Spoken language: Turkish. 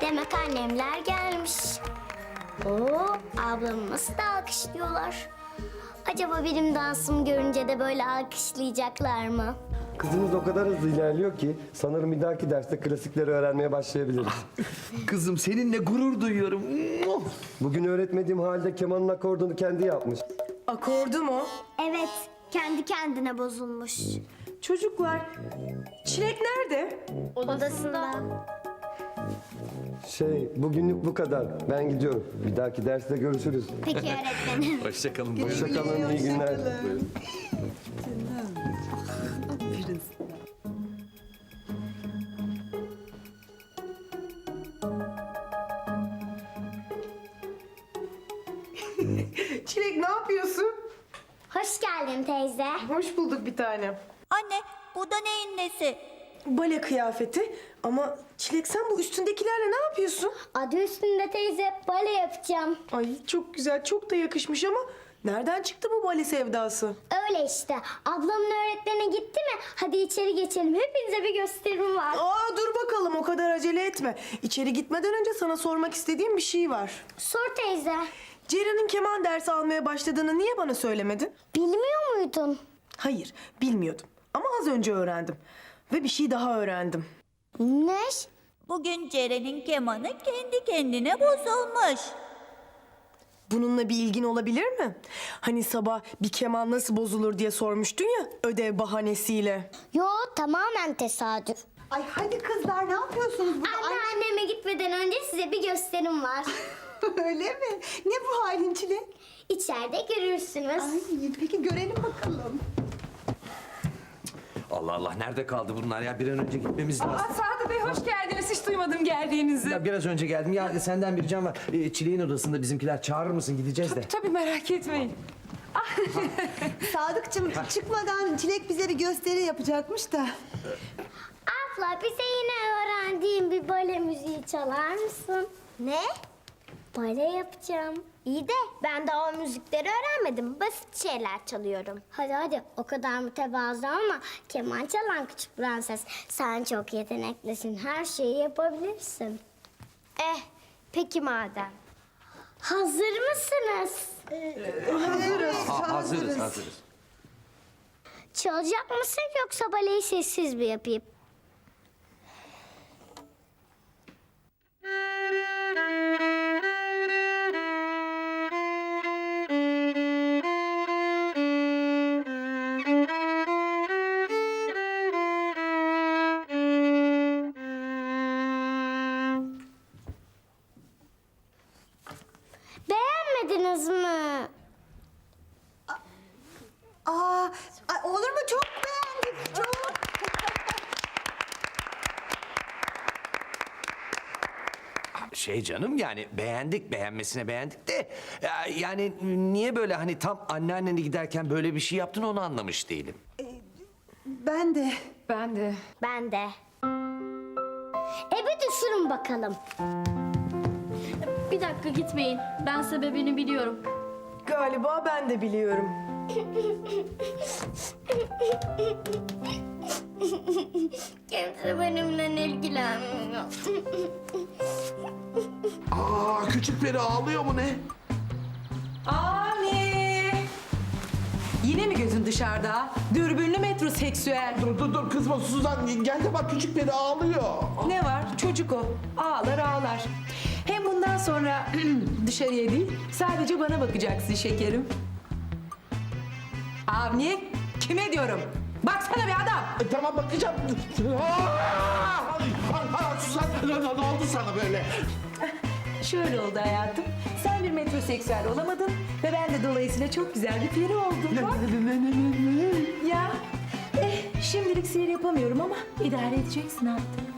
Demek annemler gelmiş. Oo, ablamı nasıl da alkışlıyorlar. Acaba benim dansımı görünce de böyle alkışlayacaklar mı? Kızınız o kadar hızlı ilerliyor ki sanırım bir dahaki derste klasikleri öğrenmeye başlayabiliriz. Kızım seninle gurur duyuyorum. Bugün öğretmediğim halde kemanın akordunu kendi yapmış. Akordu mu? Kendi kendine bozulmuş. Çocuklar, Çilek nerede? Odasında. Şey, bugünlük bu kadar. Ben gidiyorum. Bir dahaki derste görüşürüz. Peki öğretmenim. Hoşçakalın. buyurun. Hoşçakalın, iyi günler. Çilek ne yapıyorsun? Hoş geldin teyze. Hoş bulduk bir tanem. Anne bu da neyin nesi? Bale kıyafeti ama Çilek sen bu üstündekilerle ne yapıyorsun? Adı üstünde teyze, bale yapacağım. Ay çok güzel, çok da yakışmış ama nereden çıktı bu bale sevdası? Öyle işte. Ablamın öğretmene gitti mi? Hadi içeri geçelim. Hepinize bir gösterim var. Aa dur bakalım o kadar acele etme. İçeri gitmeden önce sana sormak istediğim bir şey var. Sor teyze. Ceren'in keman dersi almaya başladığını niye bana söylemedin? Bilmiyor muydun? Hayır, bilmiyordum. Ama az önce öğrendim. Ve bir şey daha öğrendim. Ne? Bugün Ceren'in kemanı kendi kendine bozulmuş. Bununla bir ilgin olabilir mi? Hani sabah bir keman nasıl bozulur diye sormuştun ya ödev bahanesiyle. Yo tamamen tesadüf. Ay hadi kızlar ne yapıyorsunuz burada? Anne anneme gitmeden önce size bir gösterim var. Öyle mi? Ne bu halin Çilek? İçeride görürsünüz. Ay peki görelim bakalım. Allah Allah nerede kaldı bunlar ya? Bir an önce gitmemiz lazım. Aa, Sadı Bey hoş geldiniz. Hiç duymadım geldiğinizi. Ya biraz önce geldim. Ya senden bir ricam var. Ee, Çileğin odasında bizimkiler çağırır mısın? Gideceğiz de. Tabii merak etmeyin. Sadıkçım çıkmadan Çilek bize bir gösteri yapacakmış da. Abla bize yine öğrendiğim bir bale müziği çalar mısın? Ne? Bale yapacağım. İyi de ben daha o müzikleri öğrenmedim. Basit şeyler çalıyorum. Hadi hadi o kadar mütevazı ama keman çalan küçük prenses. Sen çok yeteneklisin. Her şeyi yapabilirsin. Eh peki madem. Hazır mısınız? Ha, hazırız, hazırız. Çalacak mısın yoksa baleyi sessiz mi yapayım? Beğenmediniz mi? Aa, ay, olur mu? Çok beğendik. Çok. Şey canım yani beğendik, beğenmesine beğendik de... ya, yani niye böyle hani tam anneannene giderken böyle bir şey yaptın onu anlamış değilim. Ben de. Ben de. Ben de. E bir düşünün bakalım. Bir dakika gitmeyin. Ben sebebini biliyorum. Galiba ben de biliyorum. Kimse benimle ilgilenmiyor. Aa küçük peri ağlıyor mu ne? Ani! Yine mi gözün dışarıda? Dürbünlü metroseksüel. Dur dur dur kızma Suzan gel de bak küçük peri ağlıyor. Ne var? Çocuk o. Ağlar ağlar. Bundan sonra dışarıya değil, sadece bana bakacaksın şekerim. Avni, kime diyorum? Baksana bir adam. E, tamam bakacağım. Aa! Aa, Suzan ne, ne oldu sana böyle? Şöyle oldu hayatım. Sen bir metroseksüel olamadın ve ben de dolayısıyla çok güzel bir peri oldum. Bak. Ya, eh, şimdilik sihir yapamıyorum ama idare edeceksin artık.